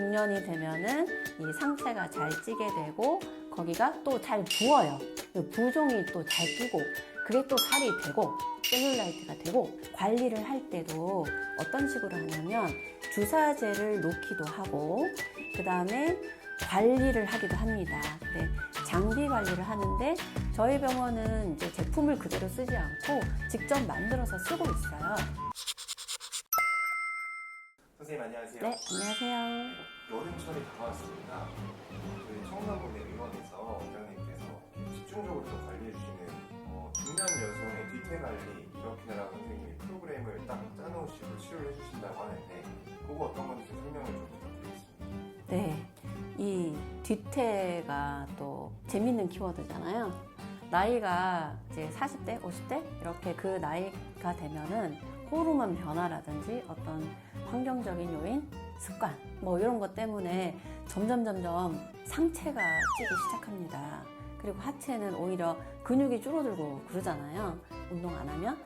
중년이 되면은 이 상체가 잘 찌게 되고 거기가 또 잘 부어요. 그 부종이 또잘 끼고 그게 또 살이 되고 셀룰라이트가 되고 관리를 할 때도 어떤 식으로 하냐면 주사제를 놓기도 하고 그 다음에 관리를 하기도 합니다. 네, 장비 관리를 하는데 저희 병원은 이제 제품을 그대로 쓰지 않고 직접 만들어서 쓰고 있어요. 선생님 안녕하세요. 네, 안녕하세요. 여름철이 다가왔습니다. 저희 청남군의 의원에서 원장님께서 집중적으로 좀 관리해 주시는 어, 중년 여성의 뒤태 관리 이렇게라고 선생님이 프로그램을 딱 짜놓으시고 치료를 해주신다고 하는데 그거 어떤 건지 좀 설명을 좀 부탁드리겠습니다. 네, 이 뒤태가 또 재밌는 키워드잖아요. 나이가 이제 40대, 50대 이렇게 그 나이가 되면은 호르몬 변화라든지 어떤 환경적인 요인, 습관 뭐 이런 것 때문에 점점 점점 상체가 찌기 시작합니다. 그리고 하체는 오히려 근육이 줄어들고 그러잖아요. 운동 안 하면.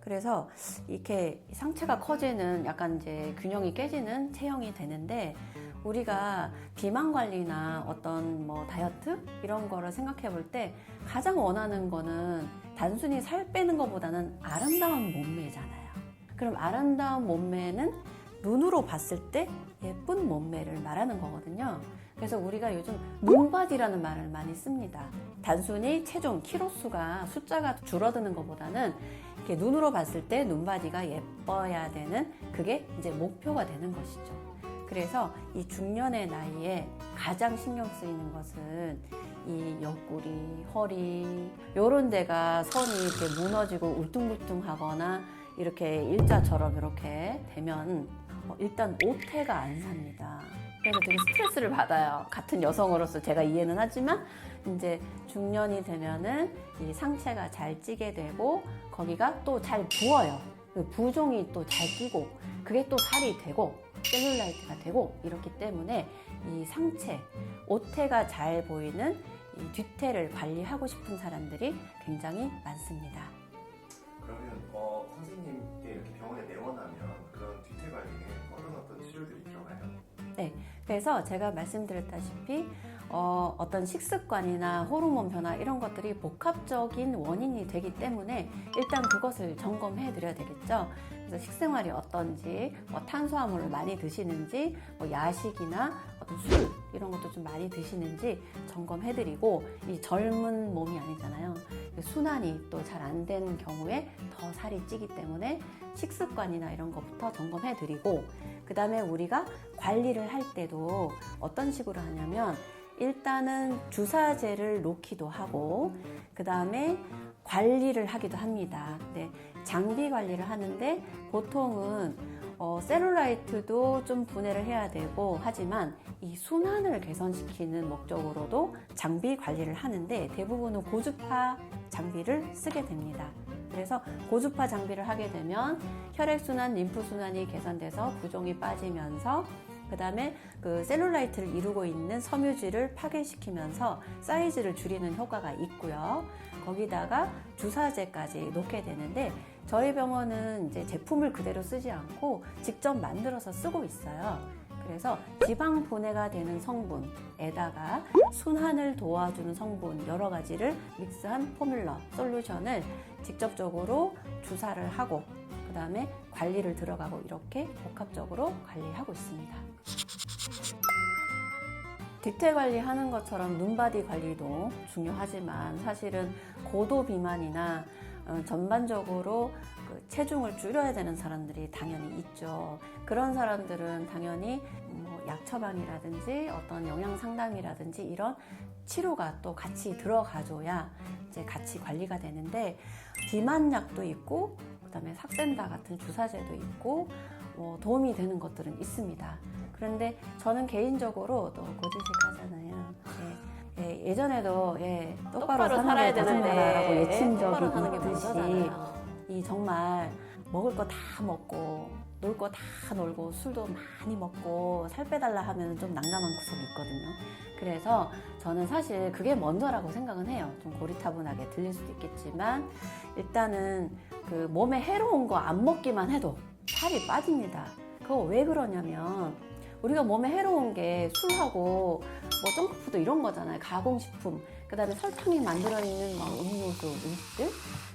그래서 이렇게 상체가 커지는 약간 이제 균형이 깨지는 체형이 되는데 우리가 비만 관리나 어떤 뭐 다이어트 이런 거를 생각해 볼 때 가장 원하는 거는 단순히 살 빼는 것보다는 아름다운 몸매잖아요. 그럼 아름다운 몸매는 눈으로 봤을 때 예쁜 몸매를 말하는 거거든요. 그래서 우리가 요즘 눈바디라는 말을 많이 씁니다. 단순히 체중, 키로수가 숫자가 줄어드는 것보다는 이렇게 눈으로 봤을 때 눈바디가 예뻐야 되는 그게 이제 목표가 되는 것이죠. 그래서 이 중년의 나이에 가장 신경 쓰이는 것은 이 옆구리, 허리 요런 데가 선이 이렇게 무너지고 울퉁불퉁 하거나 이렇게 일자처럼 이렇게 되면 어, 일단 오태가 안 삽니다. 그래서 되게 스트레스를 받아요. 같은 여성으로서 제가 이해는 하지만 이제 중년이 되면은 이 상체가 잘 찌게 되고 거기가 또 잘 부어요. 그 부종이 또 잘 끼고 그게 또 살이 되고 셀룰라이트가 되고 이렇기 때문에 이 상체, 오태가 잘 보이는 이 뒤태를 관리하고 싶은 사람들이 굉장히 많습니다. 그래서 제가 말씀드렸다시피 어, 어떤 식습관이나 호르몬 변화 이런 것들이 복합적인 원인이 되기 때문에 일단 그것을 점검해 드려야 되겠죠. 그래서 식생활이 어떤지, 뭐 탄수화물을 많이 드시는지, 뭐 야식이나 술 이런 것도 좀 많이 드시는지 점검해 드리고 이 젊은 몸이 아니잖아요. 순환이 또 잘안 되는 경우에 더 살이 찌기 때문에 식습관이나 이런 것부터 점검해 드리고 그 다음에 우리가 관리를 할 때도 어떤 식으로 하냐면 일단은 주사제를 놓기도 하고 그 다음에 관리를 하기도 합니다. 네, 장비 관리를 하는데 보통은 어, 셀룰라이트도 좀 분해를 해야 되고 하지만 이 순환을 개선시키는 목적으로도 장비 관리를 하는데 대부분은 고주파 장비를 쓰게 됩니다. 그래서 고주파 장비를 하게 되면 혈액순환, 림프순환이 개선돼서 부종이 빠지면서 그 다음에 그 셀룰라이트를 이루고 있는 섬유질을 파괴시키면서 사이즈를 줄이는 효과가 있고요. 거기다가 주사제까지 놓게 되는데 저희 병원은 이제 제품을 그대로 쓰지 않고 직접 만들어서 쓰고 있어요. 그래서 지방 분해가 되는 성분에다가 순환을 도와주는 성분 여러 가지를 믹스한 포뮬러 솔루션을 직접적으로 주사를 하고 그 다음에 관리를 들어가고 이렇게 복합적으로 관리하고 있습니다. 뒤태 관리하는 것처럼 눈바디 관리도 중요하지만 사실은 고도 비만이나 어, 전반적으로 그 체중을 줄여야 되는 사람들이 당연히 있죠. 그런 사람들은 당연히 뭐 약 처방이라든지 어떤 영양 상담이라든지 이런 치료가 또 같이 들어가줘야 이제 같이 관리가 되는데 비만약도 있고 그다음에 삭센다 같은 주사제도 있고 뭐 도움이 되는 것들은 있습니다. 그런데 저는 개인적으로 또 고지식 하잖아요. 예, 예, 전에도 예, 똑바로, 똑바로 사는 게 되는데 다라고 외친 적이 있듯이. 이 정말 먹을 거 다 먹고 놀 거 다 놀고 술도 많이 먹고 살 빼달라 하면 좀 난감한 구석이 있거든요. 그래서 저는 사실 그게 먼저라고 생각은 해요. 좀 고리타분하게 들릴 수도 있겠지만 일단은 그 몸에 해로운 거 안 먹기만 해도 살이 빠집니다. 그거 왜 그러냐면 우리가 몸에 해로운 게 술하고 뭐 점프푸드 이런 거잖아요. 가공식품, 그 다음에 설탕이 만들어 있는 막 음료수, 음식들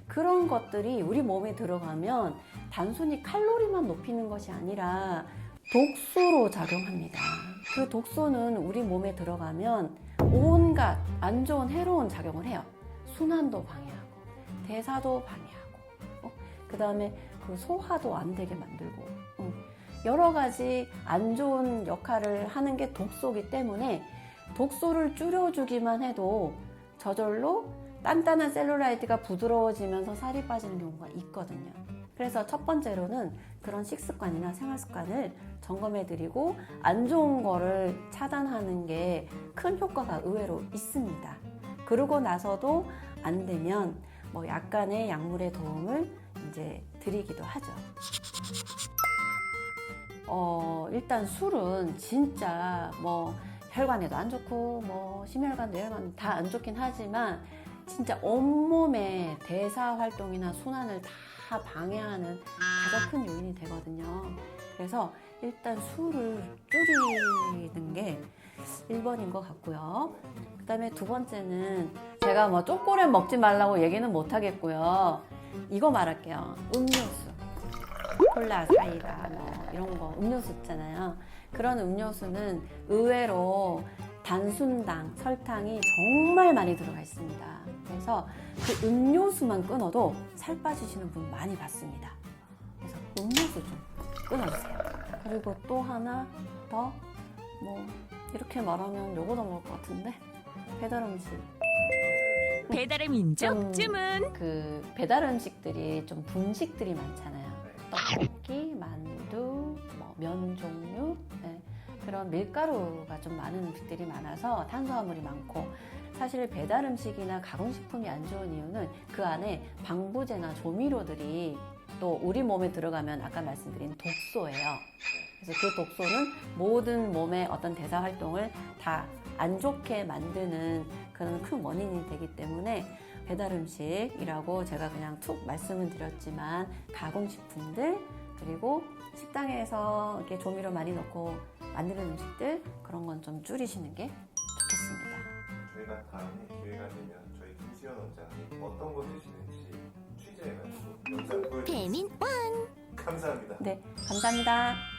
그런 것들이 우리 몸에 들어가면 단순히 칼로리만 높이는 것이 아니라 독소로 작용합니다. 그 독소는 우리 몸에 들어가면 온갖 안 좋은 해로운 작용을 해요. 순환도 방해하고, 대사도 방해하고, 그 다음에 그 소화도 안 되게 만들고, 음, 여러 가지 안 좋은 역할을 하는 게 독소기 때문에 독소를 줄여주기만 해도 저절로 단단한 셀룰라이트가 부드러워지면서 살이 빠지는 경우가 있거든요. 그래서 첫 번째로는 그런 식습관이나 생활 습관을 점검해 드리고 안 좋은 거를 차단하는 게 큰 효과가 의외로 있습니다. 그러고 나서도 안 되면 뭐 약간의 약물의 도움을 이제 드리기도 하죠. 어, 일단 술은 진짜 뭐 혈관에도 안 좋고 뭐 심혈관, 뇌혈관 다 안 좋긴 하지만 진짜 온몸의 대사 활동이나 순환을 다 방해하는 가장 큰 요인이 되거든요. 그래서 일단 술을 줄이는 게 1번인 것 같고요. 그 다음에 두 번째는 제가 뭐 초콜릿 먹지 말라고 얘기는 못 하겠고요. 이거 말할게요. 음료수. 콜라, 사이다, 뭐 이런 거 음료수 있잖아요. 그런 음료수는 의외로 단순당, 설탕이 정말 많이 들어가 있습니다. 그래서 그 음료수만 끊어도 살 빠지시는 분 많이 봤습니다. 그래서 음료수 좀 끊어주세요. 그리고 또 하나 더, 뭐, 이렇게 말하면 요거 넘어올 것 같은데? 배달 음식. 배달의 민족 음. 주문. 그 배달 음식들이 좀 분식들이 많잖아요. 네. 떡볶이, 만두, 뭐 면 종류 네. 그런 밀가루가 좀 많은 음식들이 많아서 탄수화물이 많고 사실 배달 음식이나 가공식품이 안 좋은 이유는 그 안에 방부제나 조미료들이 또 우리 몸에 들어가면 아까 말씀드린 독소예요. 그래서 그 독소는 모든 몸의 어떤 대사 활동을 다 안 좋게 만드는 그런 큰 원인이 되기 때문에 배달 음식이라고 제가 그냥 툭 말씀을 드렸지만 가공식품들 그리고 식당에서 이렇게 조미료 많이 넣고 만드는 음식들 그런 건 좀 줄이시는 게 좋겠습니다. 저희가 다음에 기회가 되면 저희 김수현 원장님 어떤 거 드시는지 취재해가지고 영상 보여드리겠습니다. 배민 감사합니다. 네, 감사합니다.